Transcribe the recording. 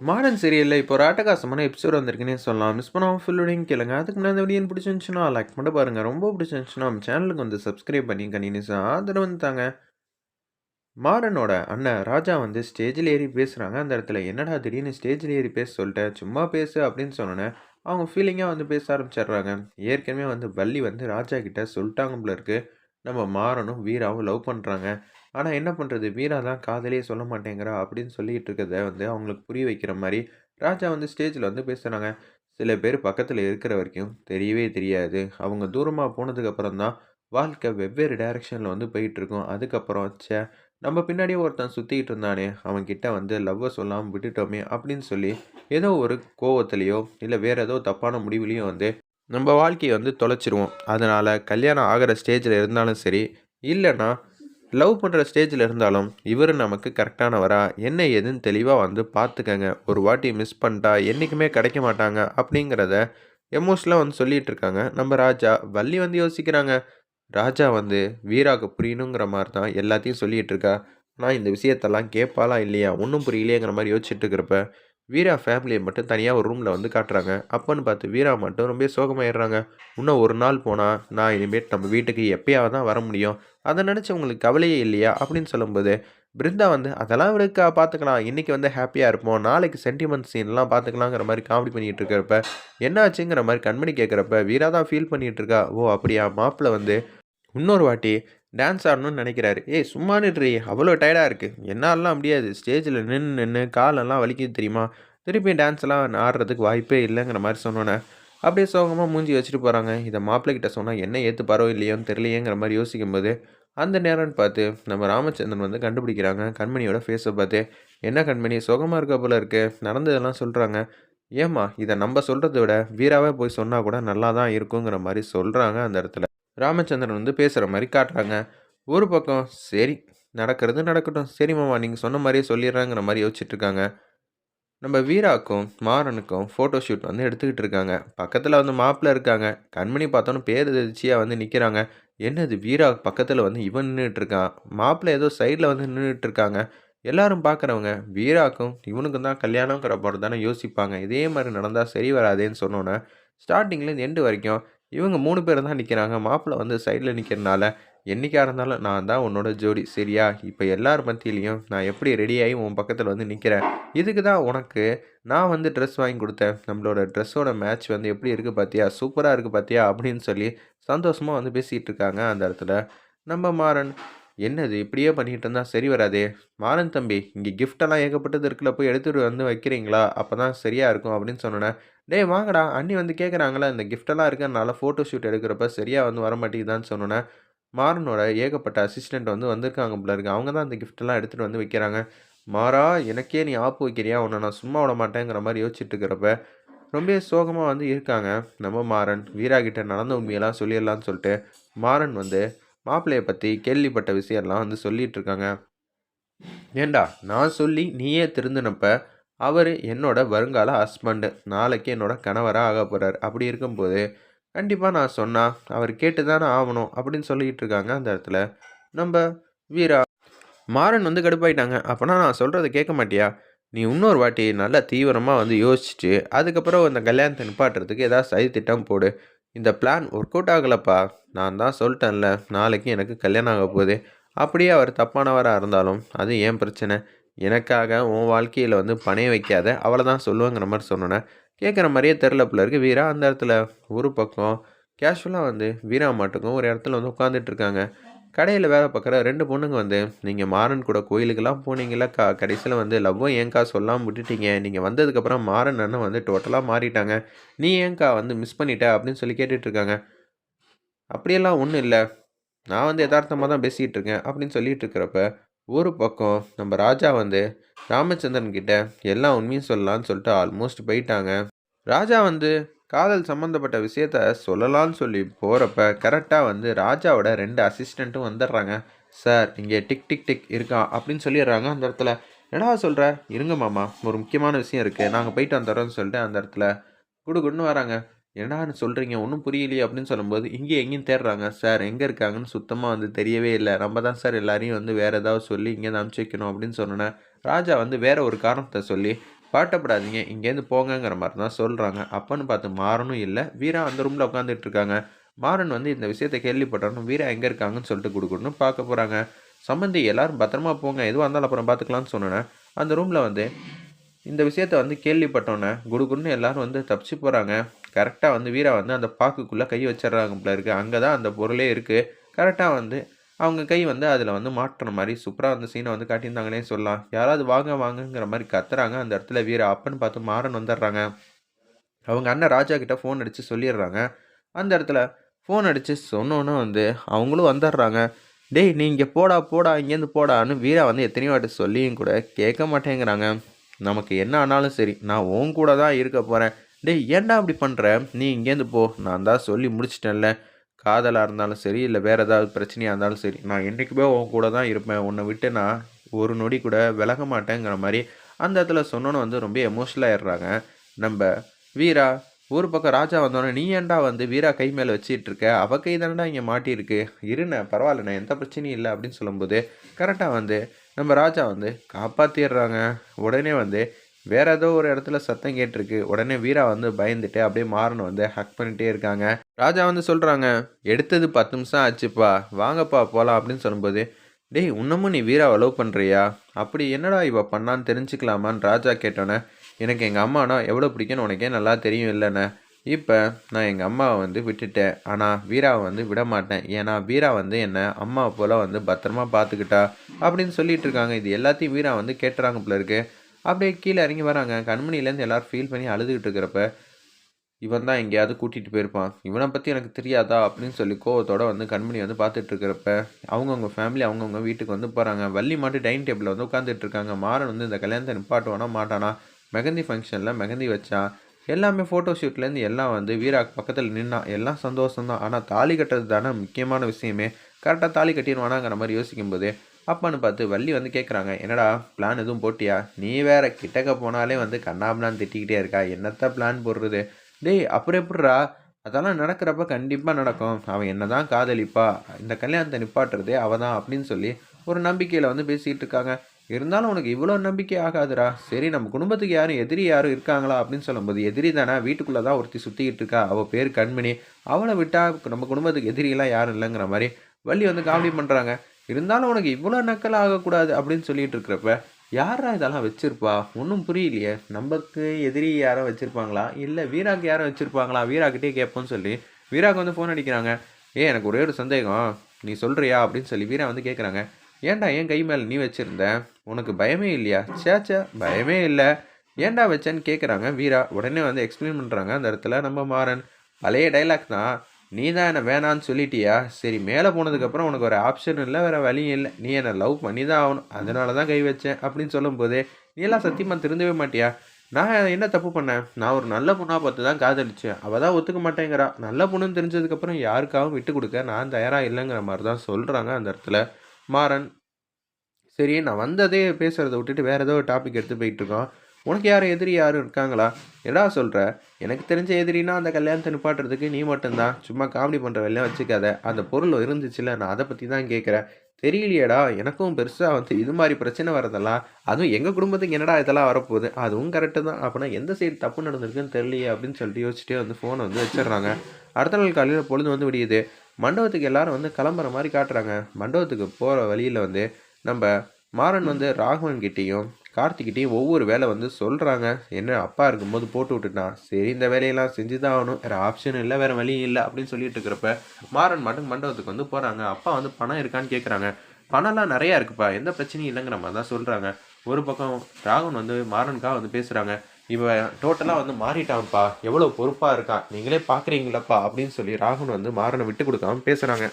Modern சீரியலில் இப்போ ஒரு அட்டகாசமான எபிசோட் வந்திருக்குன்னே சொல்லலாம். மிஸ் பண்ணாமல் ஃபுல்லோடையும் கேளுங்க. அதுக்கு முன்னாடி வீடியோ பிடிச்சிருந்துச்சுன்னா லைக் பண்ண பாருங்கள் ரொம்ப பிடிச்சிருந்துச்சுன்னா நம்ம சேனலுக்கு வந்து சப்ஸ்கிரைப் பண்ணி கண்டினியூஸாக ஆதரவு வந்துட்டாங்க மாறனோட அண்ணன் ராஜா வந்து ஸ்டேஜில் ஏறி பேசுகிறாங்க அந்த இடத்துல என்னடா திடீர்னு ஸ்டேஜில் ஏறி பேச சொல்லிட்டேன் சும்மா பேசு அப்படின்னு சொன்னோன்னே அவங்க ஃபீலிங்காக வந்து பேச ஆரம்பிச்சிடுறாங்க. ஏற்கனவே வந்து வள்ளி வந்து ராஜா கிட்ட சொல்லிட்டாங்க போல இருக்கு. நம்ம மாறனும் வீராவும் லவ் பண்ணுறாங்க ஆனால் என்ன பண்ணுறது வீரா தான் காதலே சொல்ல மாட்டேங்கிறா அப்படின்னு சொல்லிட்டு இருக்கிறத வந்து அவங்களுக்கு புரிய வைக்கிற மாதிரி ராஜா வந்து ஸ்டேஜில் வந்து பேசுகிறாங்க சில பேர் பக்கத்தில் இருக்கிற வரைக்கும் தெரியவே தெரியாது. அவங்க தூரமாக போனதுக்கப்புறம் தான் வாழ்க்கை வெவ்வேறு டைரெக்ஷனில் வந்து போயிட்டுருக்கோம். அதுக்கப்புறம் சே நம்ம பின்னாடியே ஒருத்தன் சுற்றிக்கிட்டு இருந்தானே அவன்கிட்ட வந்து லவ்வை சொல்லாமல் விட்டுட்டோமே அப்படின்னு சொல்லி ஏதோ ஒரு கோவத்துலேயோ இல்லை வேறு ஏதோ தப்பான முடிவுலேயோ வந்து நம்ம வாழ்க்கையை வந்து தொலைச்சிருவோம். அதனால் கல்யாணம் ஆகிற ஸ்டேஜில் இருந்தாலும் சரி இல்லைன்னா லவ் பண்ணுற ஸ்டேஜில் இருந்தாலும் இவர் நமக்கு கரெக்டானவரா? என்ன ஏதுன்னு தெளிவாக வந்து பார்த்துக்கங்க ஒரு வாட்டி மிஸ் பண்ணிட்டா என்றைக்குமே கிடைக்க மாட்டாங்க அப்படிங்கிறத எமோஷனலாக வந்து சொல்லிகிட்டு இருக்காங்க. நம்ம ராஜா வள்ளி வந்து யோசிக்கிறாங்க. ராஜா வந்து வீராவுக்கு புரியணுங்கிற மாதிரி தான் எல்லாத்தையும் சொல்லிகிட்டு இருக்கா. நான் இந்த விஷயத்தெல்லாம் கேட்பாளா இல்லையா? ஒன்றும் புரியலையேங்கிற மாதிரி யோசிச்சுட்டு இருக்கிறப்ப வீரா ஃபேமிலியை மட்டும் தனியாக ஒரு ரூமில் வந்து காட்டுறாங்க. அப்போன்னு பார்த்து வீரா மட்டும் ரொம்ப சோகமாயிடுறாங்க. இன்னும் ஒரு நாள் போனால் நான் இனிமேட் நம்ம வீட்டுக்கு எப்பயாவது தான் வர முடியும். அதை நினச்சி உங்களுக்கு கவலையே இல்லையா? அப்படின்னு சொல்லும்போது பிருந்தா வந்து அதெல்லாம் இருக்கா பார்த்துக்கலாம் இன்றைக்கி வந்து ஹாப்பியாக இருப்போம். நாளைக்கு சென்டிமெண்ட் சீன்லாம் பார்த்துக்கலாங்கிற மாதிரி காமெடி பண்ணிகிட்டு இருக்கிறப்ப என்னாச்சுங்கிற மாதிரி கண்மணி கேட்குறப்ப வீரா தான் ஃபீல் பண்ணிகிட்டு இருக்கா. ஓ அப்படியா? மாப்பிள்ளை வந்து இன்னொரு வாட்டி டான்ஸ் ஆடணும்னு நினைக்கிறாரு. ஏய் சும்மா நின்றி அவ்வளோ டயர்டாக இருக்குது என்னாலாம் முடியாது. ஸ்டேஜில் நின்று நின்று காலெல்லாம் வலிக்குது தெரியுமா? திருப்பி டான்ஸ்லாம் ஆடுறதுக்கு வாய்ப்பே இல்லைங்கிற மாதிரி சொன்னோன்னே அப்படியே சோகமாக மூஞ்சி வச்சுட்டு போகிறாங்க இதை மாப்பிள்ளைகிட்ட சொன்னால் என்ன ஏற்றுப்பாரோ இல்லையோன்னு தெரியலையேங்கிற மாதிரி யோசிக்கும்போது அந்த நேரம்னு பார்த்து நம்ம ராமச்சந்திரன் வந்து கண்டுபிடிக்கிறாங்க. கண்மணியோட ஃபேஸை பார்த்து என்ன கண்மணி சுகமாக இருக்க போல இருக்குது நடந்ததெல்லாம் சொல்கிறாங்க ஏம்மா இதை நம்ம சொல்கிறத விட வீராவே போய் சொன்னால் கூட நல்லா தான் இருக்குங்கிற மாதிரி சொல்கிறாங்க அந்த இடத்துல. ராமச்சந்திரன் வந்து பேசுகிற மாதிரி காட்டுறாங்க. ஒரு பக்கம் சரி நடக்கிறது நடக்கட்டும். சரி மாமா நீங்கள் சொன்ன மாதிரியே சொல்லிடுறாங்கிற மாதிரி யோசிச்சுட்ருக்காங்க நம்ம வீராக்கும் மாறனுக்கும் ஃபோட்டோ ஷூட் வந்து எடுத்துக்கிட்டு இருக்காங்க. பக்கத்தில் வந்து மாப்பிள்ள இருக்காங்க. கண்மணி பார்த்தோன்னு பேர் எதிர்ச்சியாக வந்து நிற்கிறாங்க என்னது வீரா பக்கத்தில் வந்து இவன் நின்றுட்டு இருக்கான்? மாப்பிள்ளை ஏதோ சைடில் வந்து நின்றுட்டு இருக்காங்க. எல்லாரும் பார்க்குறவங்க வீராக்கும் இவனுக்கும் தான் கல்யாணங்கிற போகிறது தானே யோசிப்பாங்க. இதே மாதிரி நடந்தால் சரி வராதேன்னு சொன்னோன்னே ஸ்டார்டிங்லேருந்து எண்டு வரைக்கும் இவங்க மூணு பேர் தான் நிற்கிறாங்க மாப்பிள்ளை வந்து சைடில் நிற்கிறனால என்றைக்காக இருந்தாலும் நான் தான் உன்னோட ஜோடி. சரியா? இப்போ எல்லார் மத்தியிலையும் நான் எப்படி ரெடியாகி உன் பக்கத்தில் வந்து நிற்கிறேன் இதுக்கு தான் உனக்கு நான் வந்து ட்ரெஸ் வாங்கி கொடுத்தேன். நம்மளோட ட்ரெஸ்ஸோட மேட்ச் வந்து எப்படி இருக்குது பார்த்தியா சூப்பராக இருக்குது பார்த்தியா அப்படின்னு சொல்லி சந்தோஷமாக வந்து பேசிகிட்டு இருக்காங்க அந்த இடத்துல. நம்ம மாறன் என்னது இப்படியே பண்ணிகிட்டு இருந்தால் சரி வராதே. மாறன் தம்பி இங்கே கிஃப்டெல்லாம் ஏகப்பட்டது இருக்குல்ல போய் எடுத்துகிட்டு வந்து வைக்கிறீங்களா? அப்போ தான் சரியாக இருக்கும் அப்படின்னு சொன்னேன் டேய் வாங்கடா. அண்ணி வந்து கேட்குறாங்களே இந்த கிஃப்டெல்லாம் இருக்கிறனால ஃபோட்டோ ஷூட் எடுக்கிறப்ப சரியாக வந்து வர மாட்டேங்குதான்னு சொன்னோன்னே மாறனோட ஏகப்பட்ட அசிஸ்டண்ட் வந்து வந்திருக்காங்க போல இருக்கு. அவங்க தான் அந்த கிஃப்டெல்லாம் எடுத்துகிட்டு வந்து வைக்கிறாங்க. மாறா எனக்கே நீ ஆப்பு வைக்கிறியா? உன்னை நான் சும்மா விட மாட்டேங்கிற மாதிரி யோசிச்சுட்டு இருக்கிறப்ப ரொம்ப சோகமாக வந்து இருக்காங்க நம்ம மாறன். வீரா கிட்ட நடந்த உண்மையெல்லாம் சொல்லிடலான்னு சொல்லிட்டு மாறன் வந்து மாப்பிள்ளையை பற்றி கேள்விப்பட்ட விஷயம்லாம் வந்து சொல்லிகிட்டு இருக்காங்க ஏண்டா நான் சொல்லி நீயே திருந்தினப்ப அவர் என்னோட வருங்கால ஹஸ்பண்டு நாளைக்கு என்னோட கணவராக ஆக போகிறார் அப்படி இருக்கும்போது கண்டிப்பாக நான் சொன்னால் அவர் கேட்டு தானே ஆகணும் அப்படின்னு சொல்லிக்கிட்டு இருக்காங்க அந்த இடத்துல. நம்ம வீரா மாறன் வந்து கடுப்பாயிட்டாங்க. அப்போனா நான் சொல்கிறத கேட்க மாட்டியா? நீ இன்னொரு வாட்டி நல்லா தீவிரமாக வந்து யோசிச்சு அதுக்கப்புறம் இந்த கல்யாணத்தை நிப்பாட்டுறதுக்கு ஏதாவது சதி திட்டம் போடு. இந்த பிளான் ஒர்க் அவுட் ஆகலப்பா. நான் தான் சொல்லிட்டேன்ல நாளைக்கு எனக்கு கல்யாணம் ஆக போகுது. அப்படியே அவர் தப்பானவராக இருந்தாலும் அது ஏன் பிரச்சனை? எனக்காக உன் வாழ்க்கையில் வந்து பணைய வைக்காத அவளை தான் சொல்லுவேங்கிற மாதிரி சொன்னோன்னே கேட்குற மாதிரியே தெரில பிள்ளை இருக்குது வீரா அந்த இடத்துல. ஒரு பக்கம் கேஷுவலாக வந்து வீரா மாட்டுக்கும் ஒரு இடத்துல வந்து உட்காந்துட்டு இருக்காங்க. கடையில் வேலை பார்க்குற ரெண்டு பொண்ணுங்க வந்து நீங்கள் மாறன் கூட கோயிலுக்கெல்லாம் போனீங்களா கா கடைசியில் வந்து லவ்வும் ஏங்க்கா சொல்லாமல் விட்டுட்டீங்க. நீங்கள் வந்ததுக்கப்புறம் மாறன் அண்ணன் வந்து டோட்டலாக மாறிட்டாங்க. நீ ஏங்க்கா வந்து மிஸ் பண்ணிட்ட? அப்படின்னு சொல்லி கேட்டுட்ருக்காங்க. அப்படியெல்லாம் ஒன்றும் இல்லை. நான் வந்து யதார்த்தமாக தான் பேசிகிட்டு இருக்கேன் அப்படின்னு சொல்லிகிட்டு இருக்கிறப்ப ஒரு பக்கம் நம்ம ராஜா வந்து ராமச்சந்திரன் கிட்ட எல்லா உண்மையும் சொல்லலான்னு சொல்லிட்டு ஆல்மோஸ்ட் போயிட்டாங்க. ராஜா வந்து காதல் சம்மந்தப்பட்ட விஷயத்த சொல்லலான்னு சொல்லி போகிறப்ப கரெக்டாக வந்து ராஜாவோட ரெண்டு அசிஸ்டண்ட்டும் வந்துடுறாங்க. சார் இங்கே டிக் டிக் டிக் இருக்கான் அப்படின்னு சொல்லிடுறாங்க அந்த இடத்துல. என்னடா சொல்கிற இருங்க மாமா ஒரு முக்கியமான விஷயம் இருக்குது நாங்கள் போயிட்டு வந்துடுறோம்னு சொல்லிட்டு அந்த இடத்துல குடுகுடுன்னு வராங்க. என்னடான்னு சொல்கிறீங்க ஒன்றும் புரியலையே. அப்படின்னு சொல்லும்போது இங்கே எங்கேயும் தேடுறாங்க. சார் எங்கே இருக்காங்கன்னு சுத்தமாக வந்து தெரியவே இல்லை. நம்ம தான் சார் எல்லாரையும் வந்து வேறு ஏதாவது சொல்லி இங்கே அனுப்பிச்சி வைக்கணும். அப்படின்னு சொன்னோன்னே ராஜா வந்து வேற ஒரு காரணத்தை சொல்லி பாட்டப்படாதீங்க இங்கேருந்து போங்கங்கிற மாதிரி தான் சொல்கிறாங்க அப்பன்னு பார்த்து மாறனும் இல்லை. வீரா அந்த ரூமில் உட்காந்துட்டு இருக்காங்க மாறன் வந்து இந்த விஷயத்தை கேள்விப்பட்டோன்னு வீரா எங்கே இருக்காங்கன்னு சொல்லிட்டு கொடுக்கணும்னு பார்க்க போகிறாங்க சம்மந்தி எல்லாரும் பத்திரமா போங்க. எதுவாக இருந்தாலும் அப்புறம் பார்த்துக்கலான்னு சொன்னேன் அந்த ரூமில் வந்து இந்த விஷயத்த வந்து கேள்விப்பட்டோன்னே குடுகுடுன்னு எல்லாரும் வந்து தப்பிச்சு போகிறாங்க கரெக்டாக வந்து வீரா வந்து அந்த பாக்குக்குள்ளே கை வச்சிடுறாங்க போல இருக்குது அங்கே தான் அந்த பொருளே இருக்குது கரெக்டாக வந்து அவங்க கை வந்து அதில் வந்து மாட்டுற மாதிரி சூப்பராக அந்த சீனை வந்து காட்டியிருந்தாங்கன்னே சொல்லலாம். யாராவது வாங்க வாங்கங்கிற மாதிரி கத்துறாங்க. அந்த இடத்துல வீர அப்பன்னு பார்த்து மாறன் வந்துடுறாங்க. அவங்க அண்ணன் ராஜா கிட்ட ஃபோன் அடித்து சொல்லிடுறாங்க. அந்த இடத்துல ஃபோன் அடித்து சொன்னோன்னே வந்து அவங்களும் வந்துடுறாங்க. டேய் நீ இங்கே போடா போடா இங்கேருந்து போடான்னு வீரா வந்து எத்தனையோ வாட்டி சொல்லியும் கூட கேட்க மாட்டேங்கிறாங்க. நமக்கு என்ன ஆனாலும் சரி நான் உன் கூட தான் இருக்க போகிறேன் டேய் ஏன்டா அப்படி பண்ணுற நீ இங்கேருந்து போ. நான் தான் சொல்லி முடிச்சிட்டேன்ல. காதலாக இருந்தாலும் சரி இல்லை வேறு ஏதாவது பிரச்சனையாக இருந்தாலும் சரி நான் என்றைக்குமே உன் கூட தான் இருப்பேன். உன்னை விட்டு நான் ஒரு நொடி கூட விலக மாட்டேங்கிற மாதிரி அந்த இடத்துல சொன்னோன்னு வந்து ரொம்ப எமோஷனல் ஆயிடுறாங்க. நம்ம வீரா ஒரு பக்கம் ராஜா வந்தோடனே நீ ஏன்டா வந்து வீரா கை மேலே வச்சிட்டு இருக்க? அவ கை தானடா இங்கே மாட்டியிருக்கு. இருண்ணே பரவாயில்லண்ணே எந்த பிரச்சனையும் இல்லை அப்படின்னு சொல்லும்போது கரெக்டாக வந்து நம்ம ராஜா வந்து காப்பாற்றிடுறாங்க உடனே வந்து வேறு ஏதோ ஒரு இடத்துல சத்தம் கேட்டிருக்கு. உடனே வீரா வந்து பயந்துட்டு அப்படியே மாறணும் வந்து ஹக் பண்ணிகிட்டே இருக்காங்க. ராஜா வந்து சொல்கிறாங்க எடுத்தது பத்து நிமிஷம் ஆச்சுப்பா வாங்கப்பா போகலாம் அப்படின்னு சொல்லும்போது டேய் இன்னமும் நீ வீராவை லவ் பண்ணுறியா அப்படி என்னடா இவ பண்ணான்னு தெரிஞ்சுக்கலாமான்னு ராஜா கேட்டோன்னே எனக்கு எங்கள் அம்மானா எவ்வளோ பிடிக்கும்னு உனக்கே நல்லா தெரியும் இல்லைண்ணே. இப்போ நான் எங்கள் அம்மாவை வந்து விட்டுட்டேன். ஆனால் வீராவை வந்து விட மாட்டேன். ஏன்னா வீரா வந்து என்னை அம்மா போல் வந்து பத்திரமா பார்த்துக்கிட்டா அப்படின்னு சொல்லிட்டு இருக்காங்க. இது எல்லாத்தையும் வீரா வந்து கேட்டுறாங்க போல இருக்கு. அப்படியே கீழே இறங்கி வராங்க. கண்மணிலேருந்து எல்லாரும் ஃபீல் பண்ணி அழுதுகிட்டு இருக்கிறப்ப இவன் தான் எங்கேயாவது கூட்டிகிட்டு போயிருப்பான். இவனை பற்றி எனக்கு தெரியாதா அப்படின்னு சொல்லி கோவத்தோட வந்து கண்மணி வந்து பார்த்துட்டு இருக்கிறப்ப அவங்கவுங்க ஃபேமிலி அவங்கவுங்க வீட்டுக்கு வந்து போகிறாங்க வள்ளி மாட்டு டைனிங் டேபிளில் வந்து உட்காந்துட்டு இருக்காங்க. மாறன் வந்து இந்த கல்யாணத்தை நிப்பாட்டுவானா மாட்டானா? மெகந்தி ஃபங்க்ஷனில் மெகந்தி வச்சான் எல்லாமே ஃபோட்டோ ஷூட்லேருந்து எல்லாம் வந்து வீராக்கு பக்கத்தில் நின்னான் எல்லாம் சந்தோஷம்தான். ஆனால் தாலி கட்டுறது தானே முக்கியமான விஷயமே. கரெக்டாக தாலி கட்டிடுவானாங்கிற மாதிரி யோசிக்கும்போது அப்பான்னு பார்த்து வள்ளி வந்து கேட்குறாங்க என்னடா பிளான் எதுவும் போட்டியா? நீ வேற கிட்டக்க போனாலே வந்து கண்ணாபிளான்னு திட்டிக்கிட்டே இருக்கா? என்னத்த பிளான் போடுறது? டேய் அப்புறம் எப்படிரா அதெல்லாம் நடக்கிறப்ப கண்டிப்பாக நடக்கும். அவன் என்ன தான் காதலிப்பா. இந்த கல்யாணத்தை நிப்பாட்டுறதே அவ தான் அப்படின்னு சொல்லி ஒரு நம்பிக்கையில் வந்து பேசிக்கிட்டு இருக்காங்க. இருந்தாலும் உனக்கு இவ்வளோ நம்பிக்கை ஆகாதுடா. சரி நம்ம குடும்பத்துக்கு யாரும் எதிரி யாரும் இருக்காங்களா அப்படின்னு சொல்லும்போது எதிரி தானே? வீட்டுக்குள்ளே தான் ஒருத்தி சுற்றிக்கிட்டு இருக்கா. அவள் பேர் கண்மணி. அவளை விட்டால் நம்ம குடும்பத்துக்கு எதிரியெல்லாம் யாரும் இல்லைங்கிற மாதிரி வள்ளி வந்து காமெடி பண்ணுறாங்க இருந்தாலும் உனக்கு இவ்வளோ நக்கல் ஆகக்கூடாது அப்படின்னு சொல்லிட்டு இருக்கிறப்ப யாரா இதெல்லாம் வச்சிருப்பா? ஒன்றும் புரியலையே. நமக்கு எதிரி யாரோ வச்சுருப்பாங்களா? இல்லை வீராக்கு யாரும் வச்சுருப்பாங்களா? வீராக்கிட்டே கேட்போன்னு சொல்லி வீராக்கு வந்து ஃபோன் அடிக்கிறாங்க. ஏ எனக்கு ஒரே ஒரு சந்தேகம். நீ சொல்கிறியா அப்படின்னு சொல்லி வீரா வந்து கேட்குறாங்க ஏன்டா என் கை மேலே நீ வச்சுருந்த? உனக்கு பயமே இல்லையா? சேச்சா பயமே இல்லை. ஏன்டா வச்சேன்னு? கேட்குறாங்க வீரா. உடனே வந்து எக்ஸ்பிளைன் பண்ணுறாங்க அந்த இடத்துல நம்ம மாறன். பழைய டைலாக் தான். நீ தான் என்னை வேணான்னு சொல்லிட்டியா? சரி மேலே போனதுக்கப்புறம் உனக்கு ஒரு ஆப்ஷன் இல்லை வேறு வழியும் இல்லை. நீ என்னை லவ் பண்ணி தான் ஆகணும். அதனால தான் கை வச்சேன் அப்படின்னு சொல்லும்போது நீ எல்லாம் சத்தியமாக திருந்தவே மாட்டியா? நான் என்ன தப்பு பண்ணேன்? நான் ஒரு நல்ல பொண்ணாக பார்த்து தான் காதலிச்சேன். அவள் தான் ஒத்துக்க மாட்டேங்கிறா. நல்ல பொண்ணுன்னு தெரிஞ்சதுக்கப்புறம் யாருக்காகவும் விட்டு கொடுக்க நான் தயாராக இல்லைங்கிற மாதிரி தான் சொல்கிறாங்க அந்த இடத்துல மாறன். சரி நான் வந்ததே பேசுகிறத விட்டுட்டு வேறு ஏதோ ஒரு டாபிக் எடுத்து போயிட்டுருக்கோம் உனக்கு யாரும் எதிரி யாரும் இருக்காங்களா? என்னடா சொல்கிற எனக்கு தெரிஞ்ச எதிரினா அந்த கல்யாணத்தை நிப்பாட்டுறதுக்கு நீ மட்டும்தான். சும்மா காமெடி பண்ணுற வேலையாக வச்சுக்காத. அந்த பொருள் இருந்துச்சுல நான் அதை பற்றி தான் கேட்குறேன் தெரியலையேடா எனக்கும் பெருசாக வந்து இது மாதிரி பிரச்சனை வரதெல்லாம் அதுவும் எங்கள் குடும்பத்துக்கு என்னடா இதெல்லாம் வரப்போகுது? அதுவும் கரெக்டு தான். அப்படின்னா எந்த சைடு தப்பு நடந்திருக்குன்னு தெரியலையே அப்படின்னு சொல்லிட்டு யோசிச்சுட்டே வந்து ஃபோனை வந்து வச்சிடுறாங்க. அடுத்த நாள் காலையில் பொழுது வந்து விடியுது. மண்டபத்துக்கு எல்லாரும் வந்து கிளம்புற மாதிரி காட்டுறாங்க. மண்டபத்துக்கு போகிற வழியில் வந்து நம்ம மாறன் வந்து ராகவன் கிட்டேயும் கார்த்திக்கிட்டே ஒவ்வொரு வேலை வந்து சொல்கிறாங்க என்ன அப்பா இருக்கும்போது போட்டு விட்டுட்டான் சரி இந்த வேலையெல்லாம் செஞ்சு தான் ஆகணும். வேறு ஆப்ஷன் இல்லை வேறு வழியும் இல்லை அப்படின்னு சொல்லிட்டு இருக்கிறப்ப மாறன் மட்டும் மண்டபத்துக்கு வந்து போகிறாங்க அப்பா வந்து பணம் இருக்கான்னு கேட்குறாங்க பணம்லாம் நிறையா இருக்குப்பா. எந்த பிரச்சனையும் இல்லைங்கிற மாதிரி தான் சொல்கிறாங்க ஒரு பக்கம் ராகவன் வந்து மாறனுக்காக வந்து பேசுகிறாங்க இவன் டோட்டலாக வந்து மாறிட்டான்ப்பா. எவ்வளோ பொறுப்பாக இருக்கான் நீங்களே பார்க்குறீங்களப்பா அப்படின்னு சொல்லி ராகவன் வந்து மாறனை விட்டு கொடுக்காம பேசுகிறாங்க